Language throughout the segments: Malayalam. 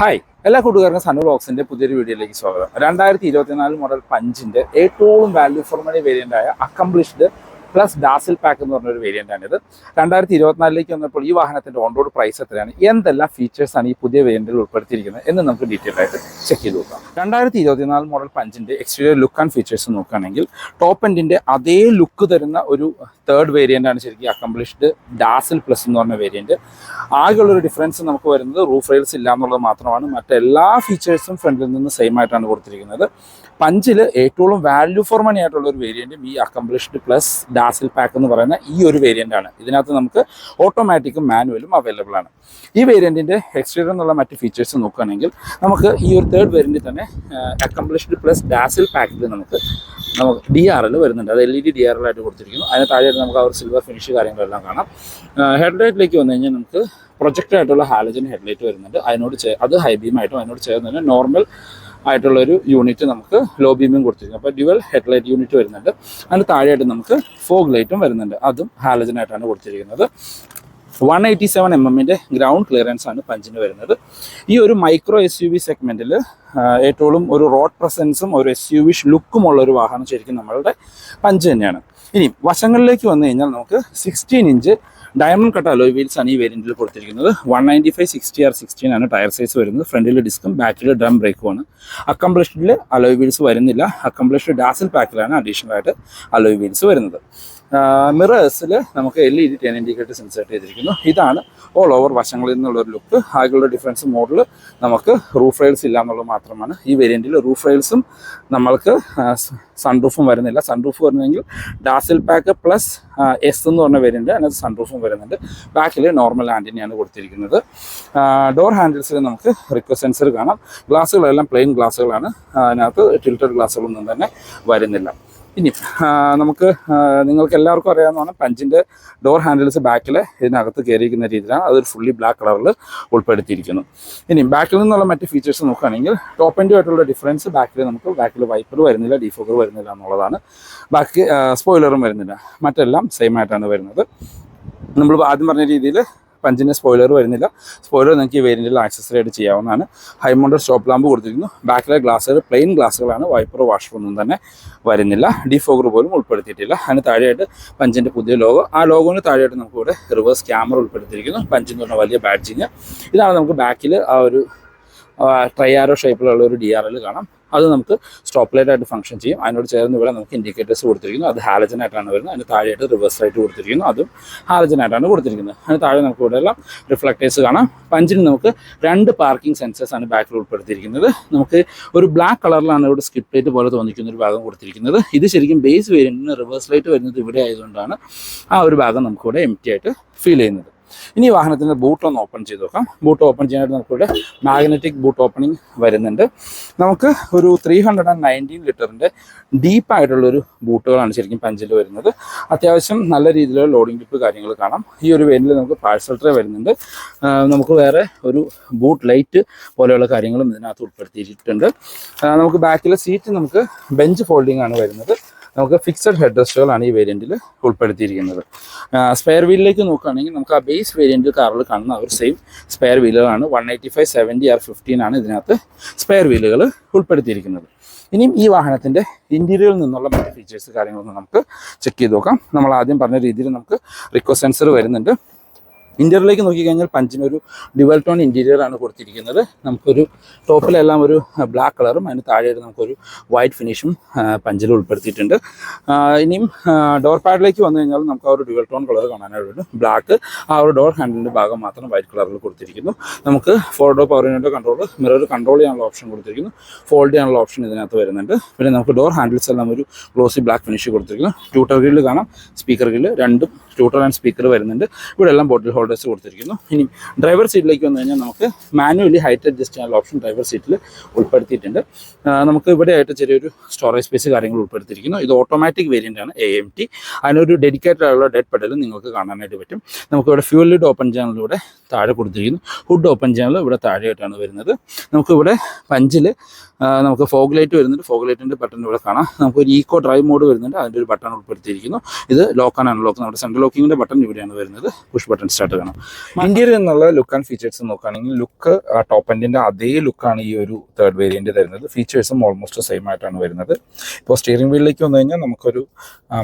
ഹായ് എല്ലാ കൂട്ടുകാർക്കും സണ്ണു ബോക്സിന്റെ പുതിയൊരു വീഡിയോയിലേക്ക് സ്വാഗതം. രണ്ടായിരത്തി ഇരുപത്തിനാല് മോഡൽ പഞ്ചിന്റെ ഏറ്റവും വാല്യൂ ഫോർ മണി വേരിയന്റ് ആയ അക്കംപ്ലിഷ്ഡ് പ്ലസ് ഡാസിൽ പാക്ക് എന്ന് പറഞ്ഞൊരു വേരിയന്റ് ആണിത്. രണ്ടായിരത്തി ഇരുപത്തിനാലിലേക്ക് വന്നപ്പോൾ ഈ വാഹനത്തിന്റെ ഓൺ റോഡ് പ്രൈസ് എത്രയാണ്? എന്തെല്ലാം ഫീച്ചേഴ്സാണ് ഈ പുതിയ വേരിയന്റിൽ ഉൾപ്പെടുത്തിയിരിക്കുന്നത് എന്ന് നമുക്ക് ഡീറ്റെയിൽ ആയിട്ട് ചെക്ക് ചെയ്ത് നോക്കാം. രണ്ടായിരത്തി ഇരുപത്തിനാല് മോഡൽ പഞ്ചിന്റെ എക്സ്റ്റീരിയർ ലുക്ക് ആൻഡ് ഫീച്ചേഴ്സ് നോക്കുകയാണെങ്കിൽ ടോപ്പ് എൻഡിന്റെ അതേ ലുക്ക് തരുന്ന ഒരു തേർഡ് വേരിയന്റ് ആണ് ശരിക്കും അക്കംപ്ലിഷ്ഡ് ഡാസിൽ പ്ലസ് എന്ന് പറഞ്ഞ വേരിയന്റ് ആകെയുള്ളൊരു ഡിഫറൻസ് നമുക്ക് വരുന്നത് റൂഫ് റെയിൽസ് ഇല്ല എന്നുള്ളത് മാത്രമാണ്. മറ്റെല്ലാ ഫീച്ചേഴ്സും ഫ്രണ്ടിൽ നിന്ന് സെയിം ആയിട്ടാണ് കൊടുത്തിരിക്കുന്നത്. പഞ്ചിൽ ഏറ്റവും വാല്യൂ ഫോർ മണി ആയിട്ടുള്ള ഒരു വേരിയന്റും ഈ അക്കംപ്ലിഷ്ഡ് പ്ലസ് ഡാസിൽ പാക്ക് എന്ന് പറയുന്ന ഈ ഒരു വേരിയന്റ് ആണ്. ഇതിനകത്ത് നമുക്ക് ഓട്ടോമാറ്റിക്കും മാനുവലും അവൈലബിൾ ആണ്. ഈ വേരിയന്റിന്റെ എക്സ്റ്റീരിയർ എന്നുള്ള മറ്റ് ഫീച്ചേഴ്സ് നോക്കുകയാണെങ്കിൽ നമുക്ക് ഈ ഒരു തേർഡ് വേരിയന്റിൽ തന്നെ അക്കംപ്ലിഷ്ഡ് പ്ലസ് ഡാസിൽ പാക്കിൽ നമുക്ക് നമുക്ക് ഡി ആർ എൽ വരുന്നുണ്ട്. അത് L E D D R L ആയിട്ട് കൊടുത്തിരിക്കുന്നു. അതിന് താഴെയായിട്ട് നമുക്ക് ആ ഒരു സിൽവർ ഫിനിഷ് കാര്യങ്ങളെല്ലാം കാണാം. ഹെഡ്ലൈറ്റിലേക്ക് വന്നു കഴിഞ്ഞാൽ നമുക്ക് പ്രൊജക്റ്റ് ആയിട്ടുള്ള ഹാലജൻ ഹെഡ്ലൈറ്റ് വരുന്നുണ്ട്. അതിനോട് അത് ഹൈ ബീം ആയിട്ടും അതിനോട് ചേർന്ന് തന്നെ നോർമൽ ആയിട്ടുള്ള ഒരു യൂണിറ്റ് നമുക്ക് ലോ ബീമും കൊടുത്തിരിക്കും അപ്പോൾ ഡ്യുവൽ ഹെഡ്ലൈറ്റ് യൂണിറ്റ് വരുന്നുണ്ട്. അതിന് താഴെയായിട്ട് നമുക്ക് ഫോഗ് ലൈറ്റും വരുന്നുണ്ട്. അതും ഹാലജൻ ആയിട്ടാണ് കൊടുത്തിരിക്കുന്നത്. വൺ എയ്റ്റി സെവൻ എം എമ്മിന്റെ ഗ്രൗണ്ട് ക്ലിയറൻസ് ആണ് പഞ്ചിന് വരുന്നത്. ഈ ഒരു മൈക്രോ എസ് യു വി സെഗ്മെന്റിൽ ഏറ്റവും ഒരു റോഡ് പ്രസൻസും ഒരു എസ് യു വി ലുക്കും ഉള്ള ഒരു വാഹനം ശരിക്കും നമ്മളുടെ പഞ്ച് തന്നെയാണ്. ഇനി വശങ്ങളിലേക്ക് വന്നു കഴിഞ്ഞാൽ നമുക്ക് sixteen inch diamond cut alloy ആണ് ഈ വേരിയന്റിൽ കൊടുത്തിരിക്കുന്നത്. One ninety five sixty R sixteen ആണ് ടയർ സൈസ് വരുന്നത്. ഫ്രണ്ടിൽ ഡിസ്കും ബാക്കിൽ ഡ്രം ബ്രേക്കുമാണ് അക്കംപ്ലിഷ്ഡിൽ അലോയ് വീൽസ് വരുന്നില്ല. അക്കംപ്ലിഷ്ഡ് ഡാസിൽ പാക്കിലാണ് അഡീഷണൽ ആയിട്ട് അലോയ് വീൽസ് വരുന്നത്. മിറേഴ്സിൽ നമുക്ക് L E D turn indicators insert ചെയ്തിരിക്കുന്നു. ഇതാണ് ഓൾ ഓവർ വശങ്ങളിൽ നിന്നുള്ള ഒരു ലുക്ക് ആകെയുള്ള ഡിഫറൻസ് മോഡൽ നമുക്ക് റൂഫ് റെയിൽസ് ഇല്ല എന്നുള്ളത് മാത്രമാണ്. ഈ വേരിയന്റിൽ റൂഫ് റെയിൽസും നമ്മൾക്ക് സൺറൂഫും വരുന്നില്ല. സൺറൂഫ് വരുന്നെങ്കിൽ ഡാസിൽ പാക്ക് പ്ലസ് എസ് എന്ന് പറഞ്ഞ വേരിയന്റ് അതിനകത്ത് സൺറൂഫും വരുന്നുണ്ട്. ബാക്കിൽ നോർമൽ ആന്റിനെയാണ് കൊടുത്തിരിക്കുന്നത്. ഡോർ ഹാൻഡിൽസിൽ നമുക്ക് റിക്വസ്റ്റ് സെൻസർ കാണാം. ഗ്ലാസ്സുകളെല്ലാം പ്ലെയിൻ ഗ്ലാസ്സുകളാണ് അതിനകത്ത് ടിൽറ്റഡ് ഗ്ലാസ്സുകളൊന്നും തന്നെ വരുന്നില്ല. ഇനി നമുക്ക് നിങ്ങൾക്ക് എല്ലാവർക്കും അറിയാവുന്നതാണ് പഞ്ചിന്റെ ഡോർ ഹാൻഡിൽസ് ബാക്കിൽ ഇതിനകത്ത് കയറിയിരിക്കുന്ന രീതിയിലാണ്. അതൊരു ഫുള്ളി ബ്ലാക്ക് കളറിൽ ഉൾപ്പെടുത്തിയിരിക്കുന്നു. ഇനി ബാക്കിൽ നിന്നുള്ള മറ്റ് ഫീച്ചേഴ്സ് നോക്കുകയാണെങ്കിൽ ടോപ്പ് എൻഡ് ആയിട്ടുള്ള ഡിഫറൻസ് ബാക്കിൽ നമുക്ക് ബാക്കിൽ വൈപ്പർ വരുന്നില്ല ഡീഫോഗർ വരുന്നില്ല എന്നുള്ളതാണ്. ബാക്കി സ്പോയിലറും വരുന്നില്ല. മറ്റെല്ലാം സെയിം ആയിട്ടാണ് വരുന്നത്. നമ്മൾ ആദ്യം പറഞ്ഞ രീതിയിൽ പഞ്ചിന്റെ സ്പോയിലർ വരുന്നില്ല. സ്പോയിലർ നിങ്ങൾക്ക് ഈ വേരിയന്റിൽ ആക്സസറി ആയിട്ട് ചെയ്യാവുന്നതാണ്. ഹൈ മോണ്ടർ സ്റ്റോപ്പ് ലാമ്പ് കൊടുത്തിരിക്കുന്നു. ബാക്കിലെ ഗ്ലാസ്സുകൾ പ്ലെയിൻ ഗ്ലാസ്സുകളാണ് വൈപ്പർ വാഷറൊന്നും തന്നെ വരുന്നില്ല. ഡിഫോഗർ പോലും ഉൾപ്പെടുത്തിയിട്ടില്ല. അതിന് താഴെയായിട്ട് പഞ്ചിന്റെ പുതിയ ലോഗോ ആ ലോഗോന് താഴെയായിട്ട് നമുക്കിവിടെ റിവേഴ്സ് ക്യാമറ ഉൾപ്പെടുത്തിയിരിക്കുന്നു. പഞ്ച് എന്ന് പറഞ്ഞ വലിയ ബാഡ്ജിങ് ഇതാണ് നമുക്ക് ബാക്കിൽ ആ ഒരു ട്രൈയാരോ ഷേപ്പിലുള്ള ഒരു ഡി ആർ എൽ കാണാം. അത് നമുക്ക് സ്റ്റോപ്പ് ലൈറ്റ് ആയിട്ട് ഫംഗ്ഷൻ ചെയ്യും. അതിനോട് ചേർന്ന് ഇവിടെ നമുക്ക് ഇൻഡിക്കേറ്റേഴ്സ് കൊടുത്തിരിക്കുന്നു. അത് ഹാലജൻ ആയിട്ടാണ് വരുന്നത്. അതിന് താഴെയായിട്ട് റിവേഴ്സ് ലൈറ്റ് കൊടുത്തിരിക്കുന്നു. അതും ഹാലജൻ ആയിട്ടാണ് കൊടുത്തിരിക്കുന്നത്. അതിന് താഴെ നമുക്ക് ഇവിടെ എല്ലാം റിഫ്ലക്റ്റേഴ്സ് കാണാം. പഞ്ചിന് നമുക്ക് രണ്ട് പാർക്കിംഗ് സെൻസേഴ്സ് ആണ് ബാക്കിൽ ഉൾപ്പെടുത്തിയിരിക്കുന്നത്. നമുക്ക് ഒരു ബ്ലാക്ക് കളറിലാണ് ഇവിടെ സ്കിപ്പ് ലൈറ്റ് പോലെ തോന്നിക്കുന്ന ഒരു ഭാഗം കൊടുത്തിരിക്കുന്നത്. ഇത് ശരിക്കും ബേസ് വേരിയന്റിന് റിവേഴ്സ് ലൈറ്റ് വരുന്നത് ഇവിടെ ആയതുകൊണ്ടാണ് ആ ഒരു ഭാഗം നമുക്കിവിടെ എം ടി ആയിട്ട് ഫീൽ ചെയ്യുന്നത്. ഇനി വാഹനത്തിന്റെ ബൂട്ട് ഒന്ന് ഓപ്പൺ ചെയ്ത് നോക്കാം. ബൂട്ട് ഓപ്പൺ ചെയ്യാനായിട്ട് നമുക്കിവിടെ മാഗ്നറ്റിക് ബൂട്ട് ഓപ്പണിംഗ് വരുന്നുണ്ട്. നമുക്ക് ഒരു ത്രീ ഹൺഡ്രഡ് ആൻഡ് നയന്റീൻ ലിറ്ററിന്റെ ഡീപ്പായിട്ടുള്ളൊരു ബൂട്ടുകളാണ് ശരിക്കും പഞ്ചിൽ വരുന്നത്. അത്യാവശ്യം നല്ല രീതിയിലുള്ള ലോഡിംഗ് ടിപ്പ് കാര്യങ്ങൾ കാണാം. ഈ ഒരു വേനിൽ നമുക്ക് പാഴ്സൽ ട്രേ വരുന്നുണ്ട്. നമുക്ക് വേറെ ഒരു ബൂട്ട് ലൈറ്റ് പോലെയുള്ള കാര്യങ്ങളും ഇതിനകത്ത് ഉൾപ്പെടുത്തിയിട്ടുണ്ട്. നമുക്ക് ബാക്കിലെ സീറ്റ് നമുക്ക് ബെഞ്ച് ഫോൾഡിംഗ് ആണ് വരുന്നത്. നമുക്ക് ഫിക്സഡ് ഹെഡ് റെസ്റ്റുകളാണ് ഈ വേരിയന്റിൽ ഉൾപ്പെടുത്തിയിരിക്കുന്നത്. സ്പെയർ വീലിലേക്ക് നോക്കുകയാണെങ്കിൽ നമുക്ക് ആ ബേസ് വേരിയന്റ് കാറിൽ കാണുന്ന ഒരു same spare വീലുകളാണ് one eighty five seventy R fifteen ആണ് ഇതിനകത്ത് സ്പെയർ വീലുകൾ ഉൾപ്പെടുത്തിയിരിക്കുന്നത്. ഇനിയും ഈ വാഹനത്തിന്റെ ഇന്റീരിയറിൽ നിന്നുള്ള മറ്റ് ഫീച്ചേഴ്സ് കാര്യങ്ങളൊന്നും നമുക്ക് ചെക്ക് ചെയ്ത് നോക്കാം. നമ്മൾ ആദ്യം പറഞ്ഞ രീതിയിൽ നമുക്ക് റിക്കോ സെൻസർ വരുന്നുണ്ട്. ഇന്റീരിയറിലേക്ക് നോക്കിക്കഴിഞ്ഞാൽ പഞ്ചിനൊരു ഡിവൽ ടോൺ ആണ് കൊടുത്തിരിക്കുന്നത്. നമുക്കൊരു ടോപ്പിലെല്ലാം ഒരു ബ്ലാക്ക് കളറും അതിന് താഴെയായിട്ട് നമുക്കൊരു വൈറ്റ് ഫിനിഷും പഞ്ചിൽ ഉൾപ്പെടുത്തിയിട്ടുണ്ട്. ഇനിയും ഡോർ പാഡിലേക്ക് വന്നു കഴിഞ്ഞാൽ നമുക്ക് ആ ഒരു ഡിവൽ ടോൺ കളർ കാണാനായിട്ട് ബ്ലാക്ക് ആ ഒരു ഡോർ ഹാൻഡിലിന്റെ ഭാഗം മാത്രം വൈറ്റ് കളറിൽ കൊടുത്തിരിക്കുന്നു. നമുക്ക് four door power unit control mirror control ചെയ്യാനുള്ള ഓപ്ഷൻ കൊടുത്തിരിക്കുന്നു. ഫോൾഡ് ചെയ്യാനുള്ള ഓപ്ഷൻ ഇതിനകത്ത് വരുന്നുണ്ട്. പിന്നെ നമുക്ക് ഡോർ ഹാൻഡിൽസ് എല്ലാം ഒരു ഗ്ലോസി ബ്ലാക്ക് ഫിനിഷ് കൊടുത്തിരിക്കുന്നു. ട്യൂട്ടർ ഗ്രില്ല് കാണാം സ്പീക്കർ ഗ്രില്ല് രണ്ടും ട്യൂട്ടർ ആൻഡ് സ്പീക്കർ വരുന്നുണ്ട്. ഇവിടെ എല്ലാം ബോട്ടിൽ ഹോൾഡേഴ്സ് കൊടുത്തിരിക്കുന്നു. ഇനി ഡ്രൈവർ സീറ്റിലേക്ക് വന്നു കഴിഞ്ഞാൽ നമുക്ക് മാനുവലി ഹൈറ്റ് അഡ്ജസ്റ്റ് ചെയ്യാനുള്ള ഓപ്ഷൻ ഡ്രൈവർ സീറ്റിൽ ഉൾപ്പെടുത്തിയിട്ടുണ്ട്. നമുക്ക് ഇവിടെ ആയിട്ട് ചെറിയൊരു സ്റ്റോറേജ് സ്പേസ് കാര്യങ്ങൾ ഉൾപ്പെടുത്തിയിരിക്കുന്നു. ഇത് ഓട്ടോമാറ്റിക് വേരിയന്റ് ആണ് എ എം ടി അതിനൊരു ഡെഡിക്കേറ്റഡ് ആയുള്ള ഡെഡ് പെഡലും നിങ്ങൾക്ക് കാണാനായിട്ട് പറ്റും. നമുക്ക് ഇവിടെ ഫ്യൂൽ ലിഡ് ഓപ്പൺ ചെയ്യാനിലൂടെ താഴെ കൊടുത്തിരിക്കുന്നു. ഹുഡ് ഓപ്പൺ ചെയ്യാനുള്ള ഇവിടെ താഴെയായിട്ടാണ് വരുന്നത്. നമുക്കിവിടെ പഞ്ചിൽ നമുക്ക് ഫോഗ് ലൈറ്റ് വരുന്നുണ്ട്. ഫോഗ് ലൈറ്റിന്റെ ബട്ടൺ ഇവിടെ കാണാം. നമുക്ക് ഒരു ഈക്കോ ഡ്രൈവ് മോഡ് വരുന്നുണ്ട്. അതിന്റെ ഒരു ബട്ടൺ ഉൾപ്പെടുത്തിയിരിക്കുന്നു. ഇത് ലോക്ക് ആൻഡ് അൺലോക്ക് നമ്മുടെ സെൻട്രൽ ലോക്കിങ്ങിന്റെ ബട്ടൺ ഇവിടെയാണ് വരുന്നത്. പുഷ് ബട്ടൺ സ്റ്റാർട്ട് കാണാം ഇന്ത്യയിൽ നിന്നുള്ള ലുക്ക് ആൻഡ് ഫീച്ചേഴ്സ് നോക്കുകയാണെങ്കിൽ ലുക്ക് ടോപ്പ് എൻഡിന്റെ അതേ ലുക്കാണ് ഈ ഒരു തേർഡ് വേരിയന്റ് തരുന്നത്. ഫീച്ചേഴ്സും ഓൾമോസ്റ്റ് സെയിം ആയിട്ടാണ് വരുന്നത്. ഇപ്പോൾ സ്റ്റിയറിംഗ് വീലിലേക്ക് വന്നു കഴിഞ്ഞാൽ നമുക്കൊരു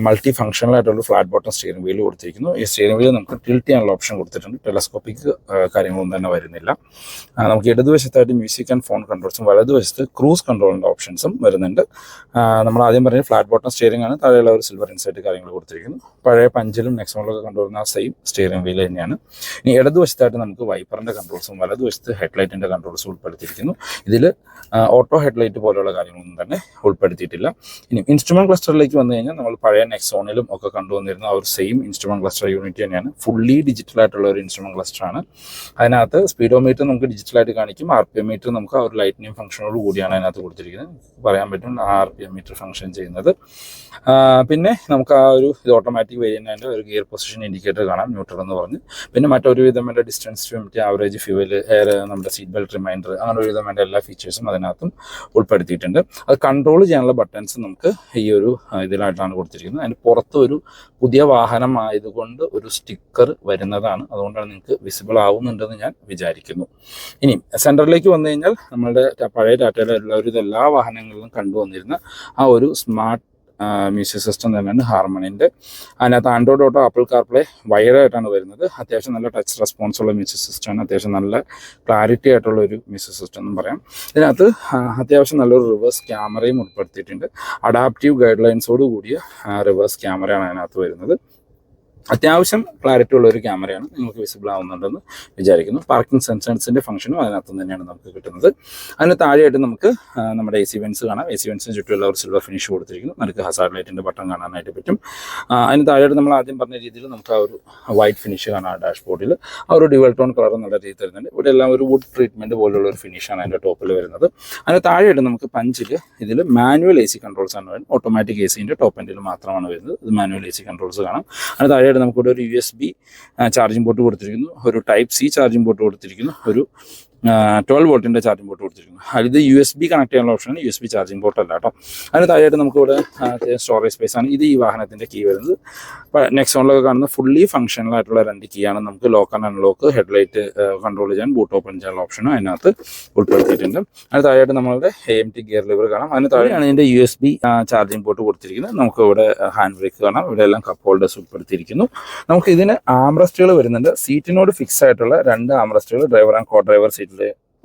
മൾട്ടി ഫങ്ഷണൽ ആയിട്ടുള്ള ഫ്ലാറ്റ് ബോട്ടം സ്റ്റിയറിംഗ് വീൽ കൊടുത്തിരിക്കുന്നു. ഈ സ്റ്റിയറിംഗ് വീൽ നമുക്ക് ടിൽറ്റ് ചെയ്യാനുള്ള ഓപ്ഷൻ കൊടുത്തിട്ടുണ്ട്. ടെലസ്കോപ്പിക് കാര്യങ്ങളൊന്നും തന്നെ വരുന്നില്ല. നമുക്ക് ഇടതുവശത്തായിട്ട് മ്യൂസിക് ആൻഡ് ഫോൺ കൺട്രോൾസും വലതുവശത്ത് ക്രൂസ് കൺട്രോളിന്റെ ഓപ്ഷൻസും വരുന്നുണ്ട്. നമ്മൾ ആദ്യം പറഞ്ഞ ഫ്ലാറ്റ് ബോട്ടം സ്റ്റിയറിംഗ് ആണ്. താഴെയുള്ള ഒരു സിൽവർ ഇൻസൈറ്റ് കാര്യങ്ങൾ കൊടുത്തിരിക്കുന്നു. പഴയ പഞ്ചിലും നെക്സോണിലൊക്കെ കണ്ടുവരുന്ന ആ സെയിം സ്റ്റിയറിംഗ് വീൽ തന്നെയാണ്. ഇനി ഇടതുവശത്തായിട്ട് നമുക്ക് വൈപ്പറിന്റെ കൺട്രോൾസും വലതുവശത്ത് ഹെഡ്ലൈറ്റിന്റെ കൺട്രോൾസും ഉൾപ്പെടുത്തിയിരിക്കുന്നു. ഇതിൽ ഓട്ടോ ഹെഡ്ലൈറ്റ് പോലെയുള്ള കാര്യങ്ങളൊന്നും തന്നെ ഉൾപ്പെടുത്തിയിട്ടില്ല. ഇനി ഇൻസ്ട്രുമെന്റ് ക്ലസ്റ്ററിലേക്ക് വന്നു കഴിഞ്ഞാൽ നമ്മൾ പഴയ നെക്സോണിലും ഒക്കെ കണ്ടുവന്നിരുന്ന ആ ഒരു സെയിം ഇൻസ്ട്രുമെന്റ് ക്ലസ്റ്റർ യൂണിറ്റ് തന്നെയാണ്. ഫുള്ളി ഡിജിറ്റൽ ആയിട്ടുള്ള ഒരു ഇൻസ്ട്രുമെന്റ് ക്ലസ്റ്റർ ആണ് സ്പീഡോ മീറ്റർ നമുക്ക് ഡിജിറ്റലായിട്ട് കാണിക്കും. ആർ പി എം മീറ്റർ നമുക്ക് ആ ഒരു ലൈറ്റിനിങ് ഫംഗ്ഷനോട് കൂടിയാണ് അതിനകത്ത് കൊടുത്തിരിക്കുന്നത്. പറയാൻ പറ്റും R P M meter function ചെയ്യുന്നത് പിന്നെ നമുക്ക് ആ ഒരു ഇത് ഓട്ടോമാറ്റിക് വേരിയന്റിന്റെ ഒരു ഗിയർ പൊസിഷൻ ഇൻഡിക്കേറ്റർ കാണാം ന്യൂട്രൽ എന്ന് പറഞ്ഞ്. പിന്നെ മറ്റൊരു വിധം വേണ്ട distance to average fuel air നമ്മുടെ സീറ്റ് ബെൽറ്റ് റിമൈൻഡർ അങ്ങനെ ഒരു വിധം വേണ്ട എല്ലാ ഫീച്ചേഴ്സും അതിനകത്തും ഉൾപ്പെടുത്തിയിട്ടുണ്ട്. അത് കൺട്രോൾ ചെയ്യാനുള്ള ബട്ടൺസ് നമുക്ക് ഈ ഒരു ഇതിലായിട്ടാണ് കൊടുത്തിരിക്കുന്നത്. അതിന് പുറത്ത് ഒരു പുതിയ വാഹനം ആയതുകൊണ്ട് ഒരു സ്റ്റിക്കർ വരുന്നതാണ്. അതുകൊണ്ടാണ് നിങ്ങൾക്ക് വിസിബിൾ ആവുന്നുണ്ടെന്ന് ഞാൻ വിചാരിക്കുന്നു. ഇനി സെന്ററിലേക്ക് വന്നു കഴിഞ്ഞാൽ നമ്മളുടെ പഴയ ടാറ്റയിലെ എല്ലാവരും എല്ലാ വാഹനങ്ങളിലും കണ്ടുവന്നിരുന്ന ആ ഒരു സ്മാർട്ട് മ്യൂസിക് സിസ്റ്റം തന്നെയാണ് ഹാർമണിന്റെ അതിനകത്ത് ആൻഡ്രോയിഡ് ഓട്ടോ ആപ്പിൾ കാർപ്ലേ വയറായിട്ടാണ് വരുന്നത്. അത്യാവശ്യം നല്ല ടച്ച് റെസ്പോൺസ് ഉള്ള മ്യൂസിക് സിസ്റ്റമാണ്. അത്യാവശ്യം നല്ല ക്ലാരിറ്റി ആയിട്ടുള്ള ഒരു മ്യൂസിക് സിസ്റ്റം എന്ന് പറയാം. ഇതിനകത്ത് അത്യാവശ്യം നല്ലൊരു റിവേഴ്സ് ക്യാമറയും ഉൾപ്പെടുത്തിയിട്ടുണ്ട്. അഡാപ്റ്റീവ് ഗൈഡ് ലൈൻസോട് കൂടിയ റിവേഴ്സ് ക്യാമറയാണ് അതിനകത്ത് വരുന്നത്. അത്യാവശ്യം ക്ലാരിറ്റി ഉള്ള ഒരു ക്യാമറയാണ് നിങ്ങൾക്ക് വിസിബിൾ ആവുന്നുണ്ടെന്ന് വിചാരിക്കുന്നു. പാർക്കിംഗ് സെൻസേഴ്സിന്റെ ഫംഗ്ഷനും അതിനകത്ത് തന്നെയാണ് നമുക്ക് കിട്ടുന്നത്. അതിന് താഴെയായിട്ട് നമുക്ക് നമ്മുടെ എ സി വെൻസ് കാണാം. എ സി വെൻസിന് ചുറ്റുമുള്ള ഒരു സിൽവർ ഫിനിഷ് കൊടുത്തിരിക്കുന്നു. നമുക്ക് ഹസാർഡ് ലൈറ്റിന്റെ ബട്ടൺ കാണാനായിട്ട് പറ്റും. അതിന് താഴെയായിട്ട് നമ്മൾ ആദ്യം പറഞ്ഞ രീതിയിൽ നമുക്ക് ആ ഒരു വൈറ്റ് ഫിനിഷ് കാണാം ഡാഷ്ബോർഡിൽ ആ ഒരു ഡ്യുവൽ ടോൺ കളർ നല്ല രീതിയിൽ തരുന്നുണ്ട്. ഇവിടെ എല്ലാം ഒരു വുഡ് ട്രീറ്റ്മെന്റ് പോലുള്ള ഒരു ഫിനിഷാണ് അതിന്റെ ടോപ്പിൽ വരുന്നത്. അതിന് താഴെയായിട്ട് നമുക്ക് പഞ്ചിൽ ഇതിൽ മാനുവൽ എ സി കൺട്രോൾസ് ആണ് വരുന്നത്. ഓട്ടോമാറ്റിക് എ സിന്റെ ടോപ്പ് എൻഡിൽ മാത്രമാണ് വരുന്നത്. ഇത് മാനുവൽ എ സി കൺട്രോൾസ് കാണാം. അതിന് താഴെയായിട്ട് നമുക്കിവിടെ ഒരു U S B charging port കൊടുത്തിരിക്കുന്നു. ഒരു ടൈപ്പ് സി ചാർജിംഗ് പോർട്ട് കൊടുത്തിരിക്കുന്നു. ഒരു ട്വൽവ് വോൾട്ടിന്റെ ചാർജിംഗ് പോർട്ട് കൊടുത്തിരിക്കുന്നു. അതിൽ യു എസ് ബി കണക്ട് ചെയ്യാനുള്ള ഓപ്ഷനാണ് U S B charging port അല്ല കേട്ടോ. അതിന് താഴെയായിട്ട് നമുക്ക് ഇവിടെ സ്റ്റോറേജ് സ്പേസ് ആണ്. ഇത് ഈ വാഹനത്തിന്റെ കീ വരുന്നത്. നെക്സ്റ്റ് ഓണിലൊക്കെ കാണുന്ന ഫുള്ളി ഫംഗ്ഷണൽ ആയിട്ടുള്ള രണ്ട് കീ ആണ് നമുക്ക് lock and unlock headlight control ചെയ്യാൻ ബൂട്ട് ഓപ്പൺ ചെയ്യാനുള്ള ഓപ്ഷനും അതിനകത്ത് ഉൾപ്പെടുത്തിയിട്ടുണ്ട്. അതിന് താഴെയായിട്ട് നമ്മളുടെ A M T gear lever കാണാം. അതിന് താഴെയാണ് ഇതിന്റെ U S B charging port കൊടുത്തിരിക്കുന്നത്. നമുക്ക് ഇവിടെ ഹാൻഡ് ബ്രേക്ക് കാണാം. ഇവിടെ എല്ലാം കപ്പ് ഹോൾഡേഴ്സ് ഉൾപ്പെടുത്തിയിരിക്കുന്നു. നമുക്ക് ഇതിന് ആംറസ്റ്റുകൾ വരുന്നുണ്ട്. സീറ്റിനോട് ഫിക്സ് ആയിട്ടുള്ള രണ്ട് ആംറസ്റ്റുകൾ ഡ്രൈവർ ആൻഡ് കോ ഡ്രൈവർ സീറ്റിൽ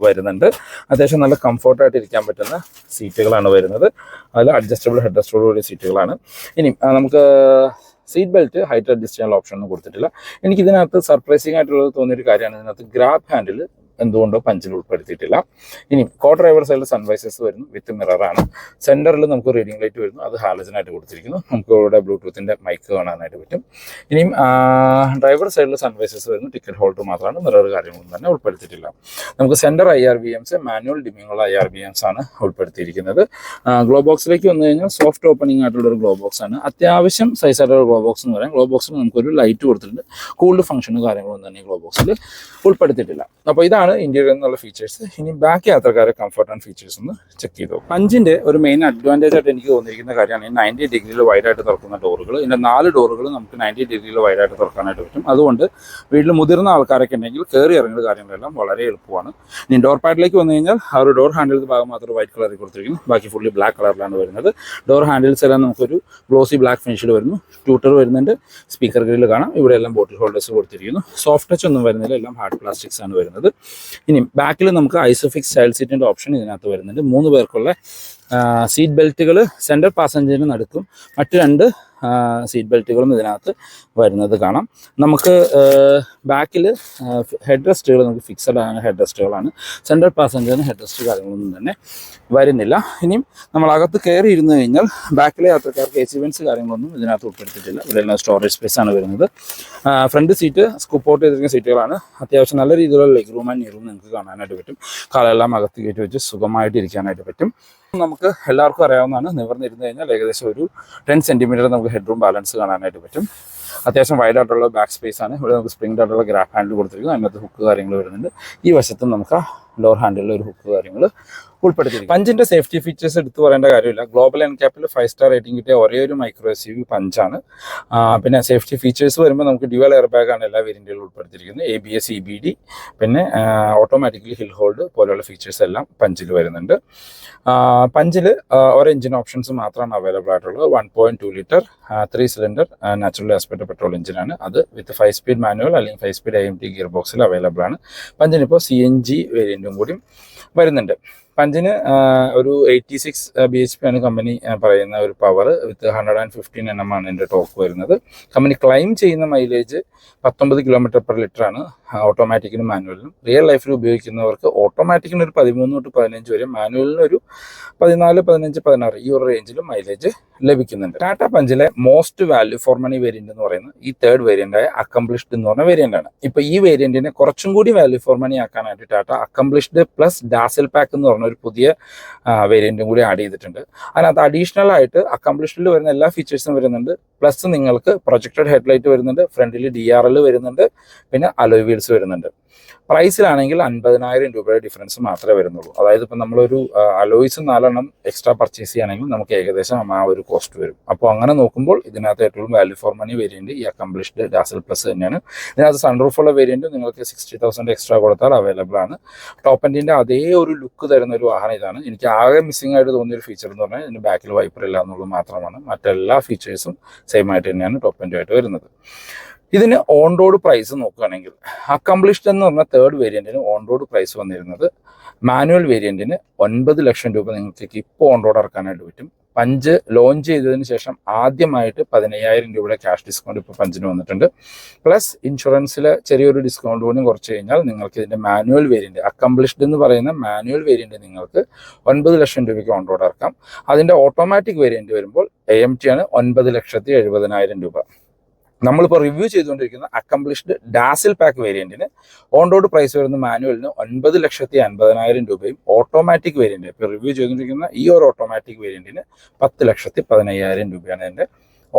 വരുന്നുണ്ട്. അത്യാവശ്യം നല്ല കംഫർട്ടായിട്ട് ഇരിക്കാൻ പറ്റുന്ന സീറ്റുകളാണ് വരുന്നത്. അതിൽ അഡ്ജസ്റ്റബിൾ ഹെഡ് റെസ്റ്റോട് സീറ്റുകളാണ് ഇനി നമുക്ക് സീറ്റ് ബെൽറ്റ് ഹൈറ്റ് അഡ്ജസ്റ്റ് ചെയ്യാനുള്ള ഓപ്ഷൻ ഒന്നും കൊടുത്തിട്ടില്ല. എനിക്ക് ഇതിനകത്ത് സർപ്രൈസിങ് ആയിട്ടുള്ളത് തോന്നിയൊരു കാര്യമാണ്. ഇതിനകത്ത് ഗ്രാബ് ഹാൻഡിൽ എന്തുകൊണ്ടോ പഞ്ചിൽ ഉൾപ്പെടുത്തിയിട്ടില്ല. ഇനി കോ ഡ്രൈവർ സൈഡിൽ സൺവൈസസ് വരുന്നു വിത്ത് മിററാണ് സെന്ററിൽ നമുക്ക് റീഡിംഗ് ലൈറ്റ് വരുന്നു അത് ഹാലജനായിട്ട് കൊടുത്തിരിക്കുന്നു. നമുക്ക് ഇവിടെ ബ്ലൂടൂത്തിന്റെ മൈക്ക് കാണാനായിട്ട് പറ്റും. ഇനിയും ഡ്രൈവർ സൈഡിൽ സൺവൈസസ് വരുന്നു ടിക്കറ്റ് ഹോൾഡർ മാത്രമാണ് മിറർ കാര്യങ്ങളൊന്നും തന്നെ ഉൾപ്പെടുത്തിയിട്ടില്ല. നമുക്ക് centre I R V Ms manual ഡിമിങ്ങുള്ള I R V Ms ആണ് ഉൾപ്പെടുത്തിയിരിക്കുന്നത്. ഗ്ലോ ബോക്സിലേക്ക് വന്നു കഴിഞ്ഞാൽ സോഫ്റ്റ് ഓപ്പണിംഗ് ആയിട്ടുള്ള ഒരു ഗ്ലോ ബോക്സ് ആണ്. അത്യാവശ്യം സൈസ് ആയിട്ടുള്ള ഗ്ലോ ബോക്സ് എന്ന് പറയാം. ഗ്ലോ ബോക്സിൽ നമുക്കൊരു ലൈറ്റ് കൊടുത്തിട്ടുണ്ട്. കൂൾഡ് ഫംഗ്ഷനും കാര്യങ്ങളൊന്നും തന്നെ ഗ്ലോ ബോക്സിൽ ഉൾപ്പെടുത്തിയിട്ടില്ല. അപ്പോൾ ഇതാണ് ഇന്ത്യയിൽ നിന്നുള്ള ഫീച്ചേഴ്സ് ഇനി ബാക്കി യാത്രക്കാരെ കംഫർട്ട് ആൻഡ് ഫീച്ചേഴ്സ് ഒന്ന് ചെക്ക് ചെയ്തു പഞ്ചിന്റെ ഒരു മെയിൻ അഡ്വാന്റേജ് ആയിട്ട് എനിക്ക് തോന്നിയിരിക്കുന്ന കാര്യമാണ് ഈ നയന്റി ഡിഗ്രിയിൽ വൈഡായിട്ട് തുറക്കുന്ന ഡോറുകൾ ഇതിന്റെ നാല് ഡോറുകൾ നമുക്ക് നയന്റി ഡിഗ്രിയിൽ വൈഡായിട്ട് തുറക്കാനായിട്ട് പറ്റും. അതുകൊണ്ട് വീട്ടിൽ മുതിർന്ന ആൾക്കാരൊക്കെ ഉണ്ടെങ്കിൽ കയറി ഇറങ്ങുന്ന കാര്യങ്ങളെല്ലാം വളരെ എളുപ്പമാണ്. ഇനി ഡോർ പാഡിലേക്ക് വന്നു കഴിഞ്ഞാൽ ആ ഒരു ഡോർ ഹാൻഡിൽസ് ഭാഗം മാത്രം വൈറ്റ് കളറിൽ കൊടുത്തിരിക്കുന്നു. ബാക്കി ഫുള്ളി ബ്ലാക്ക് കളറിലാണ് വരുന്നത്. ഡോർ ഹാൻഡിൽസ് എല്ലാം നമുക്കൊരു ഗ്ലോസി ബ്ലാക്ക് ഫിനിഷിൽ വരുന്നു. ട്യൂട്ടർ വരുന്നുണ്ട്. സ്പീക്കർ ഗ്രില്ല് കാണാം. ഇവിടെ എല്ലാം ബോട്ടിൽ ഹോൾഡേഴ്സ് കൊടുത്തിരിക്കുന്നു. സോഫ്റ്റ് ടച്ച് ഒന്നും വരുന്നില്ല. എല്ലാം ഹാർഡ് പ്ലാസ്റ്റിക്സ് ആണ് വരുന്നത്. ഇനി ബാക്കിൽ നമുക്ക് ഐസോഫിക്സ് ചൈൽഡ് സീറ്റിന്റെ ഓപ്ഷൻ ഇതിനകത്ത് വരുന്നുണ്ട്. മൂന്ന് പേർക്കുള്ള സീറ്റ് ബെൽറ്റുകൾ സെന്റർ പാസഞ്ചറിന് നടുക്കും. മറ്റു രണ്ട് സീറ്റ് ബെൽറ്റുകളും ഇതിനകത്ത് വരുന്നത് കാണാം. നമുക്ക് ബാക്കിൽ ഹെഡ് റെസ്റ്റുകൾ നമുക്ക് ഫിക്സഡ് ആയ ഹെഡ് റെസ്റ്റുകളാണ് സെൻട്രൽ പാസഞ്ചറിന് ഹെഡ് റെസ്റ്റ് കാര്യങ്ങളൊന്നും തന്നെ വരുന്നില്ല. ഇനിയും നമ്മൾ അകത്ത് കയറി ഇരുന്ന് കഴിഞ്ഞാൽ ബാക്കിലെ യാത്രക്കാർക്ക് എ സി വെൻസ് കാര്യങ്ങളൊന്നും ഇതിനകത്ത് ഉൾപ്പെടുത്തിയിട്ടില്ല. ഇവിടെ സ്റ്റോറേജ് സ്പേസ് ആണ് വരുന്നത്. ഫ്രണ്ട് സീറ്റ് സ്കൂപ്പോട്ട് ചെയ്തിരിക്കുന്ന സീറ്റുകളാണ് അത്യാവശ്യം നല്ല രീതിയിലുള്ള ലെഗ് റൂം ആൻഡ് നിങ്ങൾക്ക് കാണാനായിട്ട് പറ്റും. കാലെല്ലാം അകത്ത് കയറ്റി വെച്ച് സുഖമായിട്ട് ഇരിക്കാനായിട്ട് പറ്റും. നമുക്ക് എല്ലാവർക്കും അറിയാവുന്നതാണ്. നിവർന്നിരുന്ന് കഴിഞ്ഞാൽ ഏകദേശം ഒരു ടെൻ സെന്റിമീറ്റർ നമുക്ക് ഹെഡ് റൂം ബാലൻസ് കാണാനായിട്ട് പറ്റും. അത്യാവശ്യം വൈഡ് ആയിട്ടുള്ള ബാക്ക് സ്പേസ് ആണ്. ഇവിടെ നമുക്ക് സ്പ്രിംഗ് ആയിട്ടുള്ള ഗ്രാഫ് ഹാൻഡിൽ കൊടുത്തിരിക്കുന്നു. അതിനകത്ത് ഹുക്ക് കാര്യങ്ങൾ വരുന്നുണ്ട്. ഈ വശത്തും നമുക്ക് ഡോർ ഹാൻഡിലുള്ള ഒരു ഹുക്ക് കാര്യങ്ങൾ ഉൾപ്പെടുത്തിയിരിക്കും പഞ്ചിന്റെ സേഫ്റ്റി ഫീച്ചേഴ്സ് എടുത്തു പറയേണ്ട കാര്യമില്ല. ഗ്ലോബൽ എൻ ക്യാപ്പിൽ ഫൈവ് സ്റ്റാർ റേറ്റിംഗ് കിട്ടിയ ഒരേ ഒരു മൈക്രോ എസ് യു പഞ്ചാണ്. പിന്നെ സേഫ്റ്റി ഫീച്ചേഴ്സ് വരുമ്പോൾ നമുക്ക് ഡ്യുവൽ എയർ ബാഗാണ് എല്ലാ വേരിയന്റുകളും ഉൾപ്പെടുത്തിയിരിക്കുന്നത്. A B S E B D പിന്നെ ഓട്ടോമാറ്റിക്കലി ഹിൽ ഹോൾഡ് പോലെയുള്ള ഫീച്ചേഴ്സ് എല്ലാം പഞ്ചിൽ വരുന്നുണ്ട്. പഞ്ചിൽ ഒരു എഞ്ചിൻ ഓപ്ഷൻസ് മാത്രമാണ് അവൈലബിൾ ആയിട്ടുള്ളത്. One point two litre three cylinder natural aspect petrol എഞ്ചിനാണ് അത് വിത്ത് ഫൈവ് സ്പീഡ് മാനുവൽ അല്ലെങ്കിൽ five speed I M T gear ബോക്സിൽ അവൈലബിൾ ആണ്. പഞ്ചിന് ഇപ്പോൾ സി എൻ ജി വേരിയന്റും കൂടി വരുന്നുണ്ട്. പഞ്ചിന് ഒരു eighty six B H P ആണ് കമ്പനി പറയുന്ന ഒരു power with hundred and fifteen N ആണ് എന്റെ ടോക്ക് വരുന്നത്. കമ്പനി ക്ലെയിം ചെയ്യുന്ന മൈലേജ് പത്തൊമ്പത് കിലോമീറ്റർ പെർ ലിറ്റർ ആണ്. ഓട്ടോമാറ്റിക്കിനും മാനുവലിനും റിയൽ ലൈഫിൽ ഉപയോഗിക്കുന്നവർക്ക് ഓട്ടോമാറ്റിക്കിന് ഒരു പതിമൂന്ന് തൊട്ട് പതിനഞ്ച് വരെ മാനുവലിന് ഒരു പതിനാല് പതിനഞ്ച് പതിനാറ് ഈ ഒരു റേഞ്ചിലും മൈലേജ് ലഭിക്കുന്നുണ്ട്. Tata പഞ്ചിലെ most value for money variant എന്ന് പറയുന്നത് ഈ തേർഡ് വേരിയന്റായ അക്കംപ്ലിഷ്ഡ് എന്ന് പറഞ്ഞ വേരിയന്റ് ആണ്. ഇപ്പൊ ഈ വേരിയന്റിനെ കുറച്ചും കൂടി വാല്യൂ ഫോർ മണി ആക്കാനായിട്ട് Tata accomplished plus dazzle pack എന്ന് പറഞ്ഞ ഒരു പുതിയ വേരിയന്റും കൂടി ആഡ് ചെയ്തിട്ടുണ്ട്. അതിനകത്ത് അഡീഷണൽ ആയിട്ട് അക്കംപ്ലിഷ്ഡിൽ വരുന്ന എല്ലാ ഫീച്ചേഴ്സും വരുന്നുണ്ട്. പ്ലസ് നിങ്ങൾക്ക് പ്രൊജക്റ്റഡ് ഹെഡ്ലൈറ്റ് വരുന്നുണ്ട് ഫ്രണ്ടിൽ ഡി ആർ എൽ വരുന്നുണ്ട് പിന്നെ അലോയ് വീൽസ് വരുന്നുണ്ട്. പ്രൈസിലാണെങ്കിൽ അൻപതിനായിരം രൂപയുടെ ഡിഫറൻസ് മാത്രമേ വരുന്നുള്ളൂ. അതായത് ഇപ്പം നമ്മളൊരു അലോയ്സ് നാലെണ്ണം എക്സ്ട്രാ പർച്ചേസ് ചെയ്യുകയാണെങ്കിൽ നമുക്ക് ഏകദേശം ആ ഒരു കോസ്റ്റ് വരും. അപ്പോൾ അങ്ങനെ നോക്കുമ്പോൾ ഇതിനകത്ത് ഏറ്റവും വാല്യൂ ഫോർ മണി വേരിയന്റ് ഈ അക്കംപ്ലിഷ്ഡ് ഡാസൽ പ്ലസ് തന്നെയാണ്. ഇതിനകത്ത് സൺറൂഫ് ഉള്ള വേരിയന്റ് നിങ്ങൾക്ക് സിക്സ്റ്റി തൗസൻഡ് എക്സ്ട്രാ കൊടുത്താൽ അവൈലബിൾ ആണ്. ടോപ്പ് എൻഡിന്റെ അതേ ഒരു ലുക്ക് തരുന്ന ഒരു വാഹനം ഇതാണ്. എനിക്ക് ആകെ മിസ്സിംഗ് ആയിട്ട് തോന്നിയൊരു ഫീച്ചർ എന്ന് പറഞ്ഞാൽ ഇതിന്റെ ബാക്കിൽ വൈപ്പർ ഇല്ല എന്നുള്ളത് മാത്രമാണ്. മറ്റെല്ലാ ഫീച്ചേഴ്സും സെയിം ആയിട്ട് തന്നെയാണ് ടോപ്പ് എൻഡുമായിട്ട് വരുന്നത്. ഇതിന് ഓൺ റോഡ് പ്രൈസ് നോക്കുകയാണെങ്കിൽ അക്കംപ്ലിഷ്ഡ് എന്ന് പറഞ്ഞ തേർഡ് വേരിയന്റിന് ഓൺ റോഡ് പ്രൈസ് വന്നിരുന്നത് മാനുവൽ വേരിയന്റിന് ഒൻപത് ലക്ഷം രൂപ നിങ്ങൾക്ക് ഇപ്പോൾ ഓൺ റോഡ് ഇറക്കാനായിട്ട് പറ്റും. പഞ്ച് ലോഞ്ച് ചെയ്തതിന് ശേഷം ആദ്യമായിട്ട് പതിനയ്യായിരം രൂപയുടെ ക്യാഷ് ഡിസ്കൗണ്ട് ഇപ്പോൾ പഞ്ചിന് വന്നിട്ടുണ്ട്. പ്ലസ് ഇൻഷുറൻസിൽ ചെറിയൊരു ഡിസ്കൗണ്ട് കൂടി കുറച്ച് കഴിഞ്ഞാൽ നിങ്ങൾക്ക് ഇതിന്റെ മാനുവൽ വേരിയന്റ് അക്കംപ്ലിഷ്ഡ് എന്ന് പറയുന്ന മാനുവൽ വേരിയന്റ് നിങ്ങൾക്ക് ഒൻപത് ലക്ഷം രൂപയ്ക്ക് ഓൺ റോഡ് ഇറക്കാം. അതിന്റെ ഓട്ടോമാറ്റിക് വേരിയന്റ് വരുമ്പോൾ എ എം ടി ആണ് ഒൻപത് ലക്ഷത്തി എഴുപതിനായിരം രൂപ. നമ്മളിപ്പോൾ റിവ്യൂ ചെയ്തുകൊണ്ടിരിക്കുന്ന അക്കംപ്ലിഷ്ഡ് ഡാസിൽ പാക്ക് വേരിയന്റിന് ഓൺ റോഡ് പ്രൈസ് വരുന്ന മാനുവലിന് ഒൻപത് ലക്ഷത്തി അൻപതിനായിരം രൂപയും ഓട്ടോമാറ്റിക് വേരിയന്റ് ഇപ്പോൾ റിവ്യൂ ചെയ്തുകൊണ്ടിരിക്കുന്ന ഈ ഒരു ഓട്ടോമാറ്റിക് വേരിയന്റിന് പത്ത് ലക്ഷത്തി പതിനയ്യായിരം രൂപയാണ് ഇതിന്റെ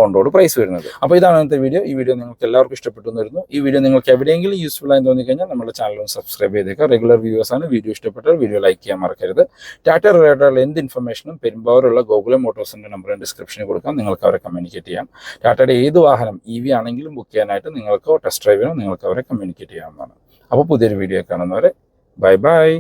ഓൺ റോഡ് പ്രൈസ് വരുന്നത്. അപ്പോൾ ഇതാണ് ഇന്നത്തെ വീഡിയോ ഈ വീഡിയോ നിങ്ങൾക്ക് എല്ലാവർക്കും ഇഷ്ടപ്പെട്ടു വരുന്നു. ഈ വീഡിയോ നിങ്ങൾക്ക് എവിടെയെങ്കിലും യൂസ്ഫുൾ ആയി തോന്നിക്കഴിഞ്ഞാൽ നമ്മുടെ ചാനൽ സബ്സ്ക്രൈബ് ചെയ്തേക്കുക. റെഗുലർ വ്യൂവേഴ്സ് ആണ്. വീഡിയോ ഇഷ്ടപ്പെട്ടാൽ വീഡിയോ ലൈക്ക് ചെയ്യാൻ മറക്കരുത്. ടാറ്റ റിലേറ്റഡുള്ള എന്ത് ഇൻഫർമേഷനും പെരുമ്പാവൂരുള്ള ഗോകുലം മോട്ടോഴ്സിന്റെ നമ്പർ ഡിസ്ക്രിപ്ഷനിൽ കൊടുക്കാം. നിങ്ങൾക്ക് അവരെ കമ്മ്യൂണിക്കേറ്റ് ചെയ്യാം. ടാറ്റയുടെ ഏത് വാഹനം ഇ വി ആണെങ്കിലും ബുക്ക് ചെയ്യാനായിട്ട് നിങ്ങൾക്ക് ടെസ്റ്റ് ഡ്രൈവിനോ നിങ്ങൾക്ക് അവരെ കമ്മ്യൂണിക്കേറ്റ് ചെയ്യാവുന്നതാണ്. അപ്പോൾ പുതിയൊരു വീഡിയോ കാണുന്നവരെ ബൈ ബൈ